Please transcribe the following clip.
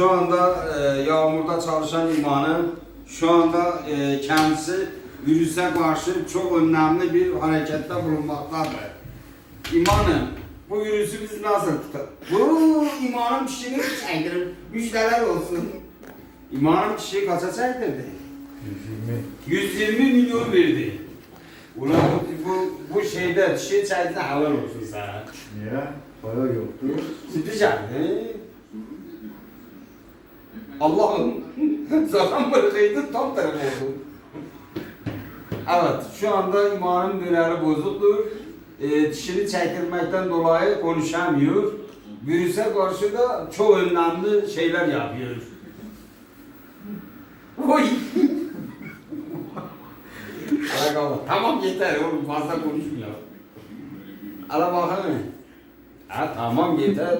Şu anda e, yağmurda çalışan imanın şu anda e, kendisi virüse karşı çok önemli bir harekette bulunmaktadır. İmanım, bu virüsü biz nasıl tutar? Bu imanın kişini çektirir. Müjdeler olsun. İmanın kişiyi kaça çektirdi? 120. 120 milyon verdi. Ulan bu, bu, bu şeyde kişiyi çekti helal olsun sana. Niye? Para yoktu. Çekti. Allah'ım zaten bırakaydın tam taraf oldu. Evet şu anda imanın döneri bozuktur. E, dişini çektirmekten dolayı konuşamıyor. Virüse karşı da çok önemli şeyler yapıyor. Oy! Allah. Tamam yeter oğlum fazla konuşmuyor. Ala bakalım. Ha tamam yeter.